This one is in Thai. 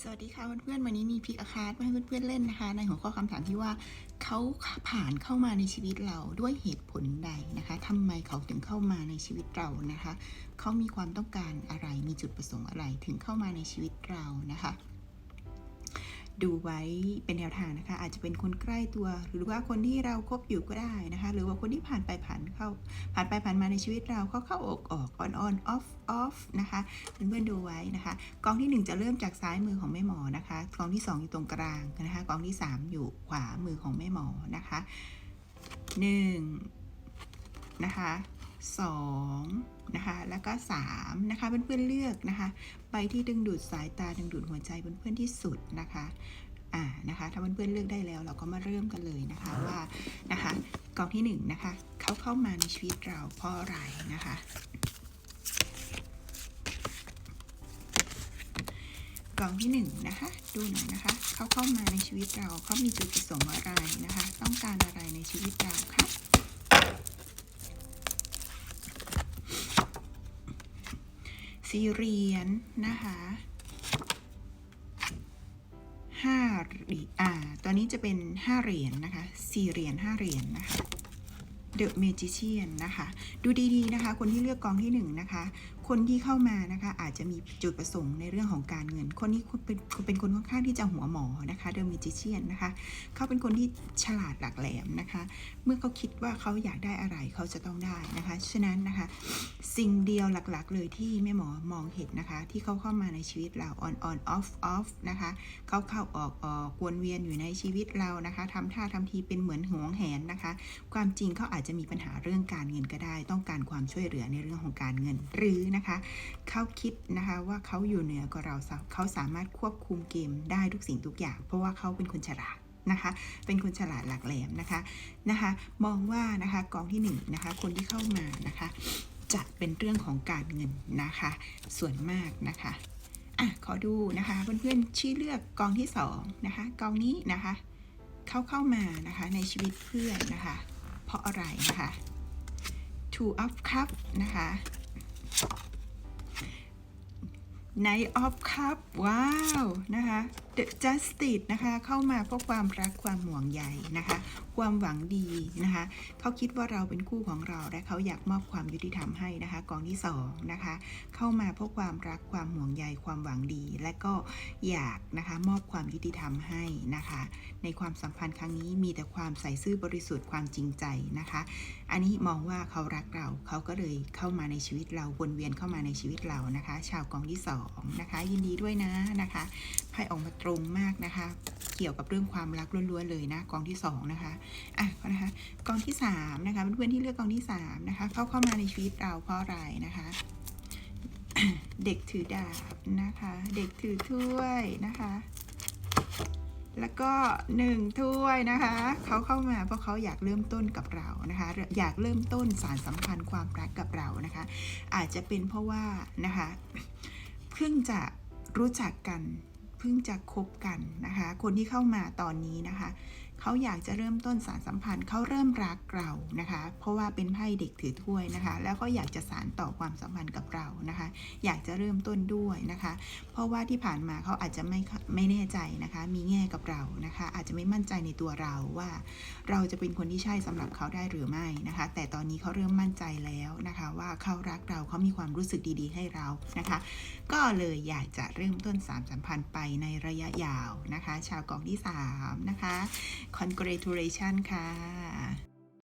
สวัสดีค่ะเพื่อนๆวันนี้มีพิกอาคาร์ดมาให้เพื่อนๆเล่นนะคะ ในหัวข้อคำถามที่ว่าเขาผ่านเข้ามาในชีวิตเราด้วยเหตุผลใดนะคะทำไมเขาถึงเข้ามาในชีวิตเรานะคะ เขามีความต้องการอะไรมีจุดประสงค์อะไรถึงเข้ามาในชีวิตเรานะคะ ดูไว้เป็นแนวทางนะคะ อาจจะเป็นคนใกล้ตัว หรือว่าคนที่เราคบอยู่ก็ได้นะคะ หรือว่าคนที่ผ่านไปผ่านเข้า ผ่านไปผ่านมาในชีวิตเราเขาเข้าออกออก on on off off นะคะเพื่อนๆดูไว้นะคะ กองที่ 1 จะเริ่มจากซ้ายมือของแม่หมอนะคะ กองที่ 2 อยู่ตรงกลางนะคะ กองที่ 3 อยู่ขวามือของแม่หมอนะคะ 1 นะคะ 2นะคะแล้วก็3นะคะเพื่อนๆเลือกนะคะใบที่ดึงดูดสายตาดึงดูดหัวใจเพื่อนๆที่สุดนะคะอ่านะคะถ้าเพื่อนๆเลือกได้แล้วเราก็มาเริ่มกันเลยนะคะว่านะคะกองที่หนึ่งนะคะเขาเข้ามาในชีวิตเราเพราะอะไรนะคะกล่องที่หนึ่งนะคะดูหน่อยนะคะเขาเข้ามาในชีวิตเราเขามีจุดประสงค์อะไรนะคะ ต้องการอะไรในชีวิตเราคะ สี่เหรียญนะคะห้าเหรียญอ่าตอนนี้จะเป็นห้าเหรียญนะคะสี่เหรียญห้าเหรียญนะคะ The Magician นะคะ ดูดีๆนะคะ คนที่เลือกกองที่หนึ่งนะคะคนที่เข้ามานะคะอาจจะมีจุดประสงค์ในเรื่องของการเงิน คนนี้เป็นเป็นคนค่อนข้างที่จะหัวหมอนะคะ The Magician นนะคะ เขาเป็นคนที่ฉลาดหลักแหลมนะคะ เมื่อเขาคิดว่าเขาอยากได้อะไรเขาจะต้องได้นะคะ ฉะนั้นนะคะ สิ่งเดียวหลักๆ เลยที่แม่หมอมองเห็นนะคะ ที่เขาเข้ามาในชีวิตเรา on on off off นะคะเข้าเข้าออกออกวนเวียนอยู่ในชีวิตเรานะคะทำท่าทำทีเป็นเหมือนหวงแหนนะคะ ความจริงเขาอาจจะมีปัญหาเรื่องการเงินก็ได้ ต้องการความช่วยเหลือในเรื่องของการเงินหรือนะคะ เขาคิดนะคะว่าเขาอยู่เหนือกว่าเราเขาสามารถควบคุมเกมได้ทุกสิ่งทุกอย่าง เพราะว่าเขาเป็นคนฉลาดนะคะ เป็นคนฉลาดหลักแหลมนะคะนะคะ มองว่านะคะกองที่หนึ่งนะคะคนที่เข้ามานะคะจะเป็นเรื่องของการเงินนะคะ ส่วนมากนะคะอะขอดูนะคะเพื่อนๆชี้เลือกกองที่สองนะคะกองนี้นะคะเข้าเข้ามานะคะในชีวิตเพื่อนนะคะ เพราะอะไรนะคะ two of cup นะคะ Knight of Cup ว้าว นะคะ The Justice นะคะ เข้ามาเพราะความรักความห่วงใยนะคะ ความหวังดีนะคะ เขาคิดว่าเราเป็นคู่ของเรา และเขาอยากมอบความยุติธรรมให้นะคะ กองที่สองนะคะ เข้ามาเพราะความรักความห่วงใยความหวังดี และก็อยากนะคะมอบความยุติธรรมให้นะคะ ในความสัมพันธ์ครั้งนี้มีแต่ความใส่ซื่อบริสุทธิ์ความจริงใจนะคะ อันนี้มองว่าเขารักเรา เขาก็เลยเข้ามาในชีวิตเราวนเวียนเข้ามาในชีวิตเรานะคะ ชาวกองที่สองนะคะ ยินดีด้วยนะนะคะไพ่ออกมาตรงมากนะคะ เกี่ยวกับเรื่องความรักล้วนๆเลยนะกองที่สองนะคะอะนะคะกองที่สามนะคะเพื่อนๆที่เลือกกองที่สามนะคะเข้าเข้ามาในชีวิตเราเพราะอะไรนะคะเด็กถือดาบนะคะ เด็กถือถ้วยนะคะ แล้วก็หนึ่งถ้วยนะคะ เขาเข้ามาเพราะเขาอยากเริ่มต้นกับเรานะคะ อยากเริ่มต้นสารสัมพันธ์ความรักกับเรานะคะ อาจจะเป็นเพราะว่านะคะ เพิ่งจะรู้จักกัน เพิ่งจะคบกันนะคะ คนที่เข้ามาตอนนี้นะคะ เขาอยากจะเริ่มต้นสารสัมพันธ์เขาเริ่มรักเรานะคะ เพราะว่าเป็นไพ่เด็กถือถ้วยนะคะ แล้วก็อยากจะสานต่อความสัมพันธ์กับเรานะคะ อยากจะเริ่มต้นด้วยนะคะ เพราะว่าที่ผ่านมาเขาอาจจะไม่ไม่แน่ใจนะคะ มีแง่กับเรานะคะ อาจจะไม่มั่นใจในตัวเราว่า เราจะเป็นคนที่ใช่สำหรับเขาได้หรือไม่นะคะ แต่ตอนนี้เขาเริ่มมั่นใจแล้วนะคะ ว่าเขารักเราเขามีความรู้สึกดีๆ ให้เรานะคะ ก็เลยอยากจะเริ่มต้นสารสัมพันธ์ไปในระยะยาวนะคะ ชาวกองที่3นะคะ congratulation ค่ะ